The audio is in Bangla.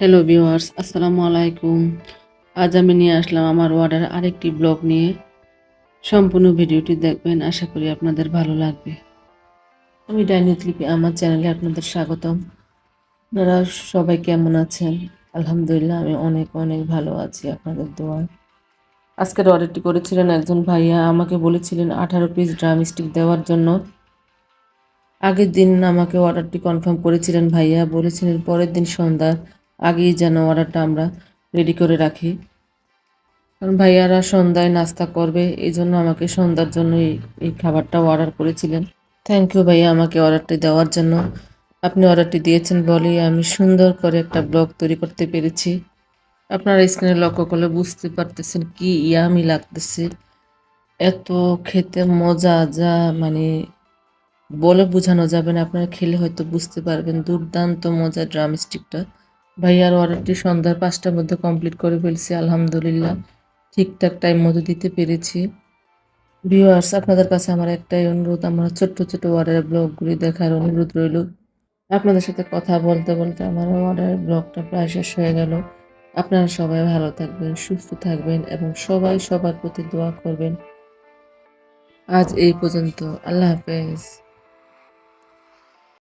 হ্যালো ভিউয়ার্স আসসালামু আলাইকুম। আজ আমি নিয়ে আসলাম আমার অর্ডার আরেকটি ব্লগ নিয়ে। সম্পূর্ণ ভিডিওটি দেখবেন, আশা করি আপনাদের ভালো লাগবে। আমি ডাইনিত লিপি আমার চ্যানেলে আপনাদের স্বাগতম। আপনারা সবাই কেমন আছেন? আলহামদুলিল্লাহ, আমি অনেক অনেক ভালো আছি আপনাদের দোয়ায়। আজকের অর্ডারটি করেছিলেন একজন ভাইয়া, আমাকে বলেছিলেন আঠারো পিস ড্রাম স্টিক দেওয়ার জন্য। আগের দিন আমাকে অর্ডারটি কনফার্ম করেছিলেন ভাইয়া, বলেছিলেন পরের দিন সন্ধ্যা আগেই যেন অর্ডারটা আমরা রেডি করে রাখি। কারণ ভাইয়ারা সন্ধ্যায় নাস্তা করবে, এই জন্য আমাকে সন্ধ্যার জন্য এই খাবারটা অর্ডার করেছিলেন। থ্যাংক ইউ ভাইয়া আমাকে অর্ডারটি দেওয়ার জন্য। আপনি অর্ডারটি দিয়েছেন বলেই আমি সুন্দর করে একটা ব্লগ তৈরি করতে পেরেছি। আপনারা স্ক্রিনে লক্ষ্য করলে বুঝতে পারতেছেন কি ইয়ামি লাগতেছে। এত খেতে মজা যা মানে বলে বোঝানো যাবে না। আপনারা খেলে হয়তো বুঝতে পারবেন দুর্দান্ত মজা ড্রাম স্টিকটা ভাইয়ার অর্ডারটি সন্ধ্যার পাঁচটার মধ্যে কমপ্লিট করে ফেলছি, আলহামদুলিল্লাহ। ঠিকঠাক টাইম মতো দিতে পেরেছি। ভিউয়ার্স আপনাদের কাছে আমার একটাই অনুরোধ, আমার ছোট্ট ছোট অর্ডারের ব্লগগুলি দেখার অনুরোধ রইল। আপনাদের সাথে কথা বলতে বলতে আমার অর্ডারের ব্লগটা প্রায় শেষ হয়ে গেল। আপনারা সবাই ভালো থাকবেন, সুস্থ থাকবেন এবং সবাই সবার প্রতি দোয়া করবেন। আজ এই পর্যন্ত, আল্লাহ হাফেজ।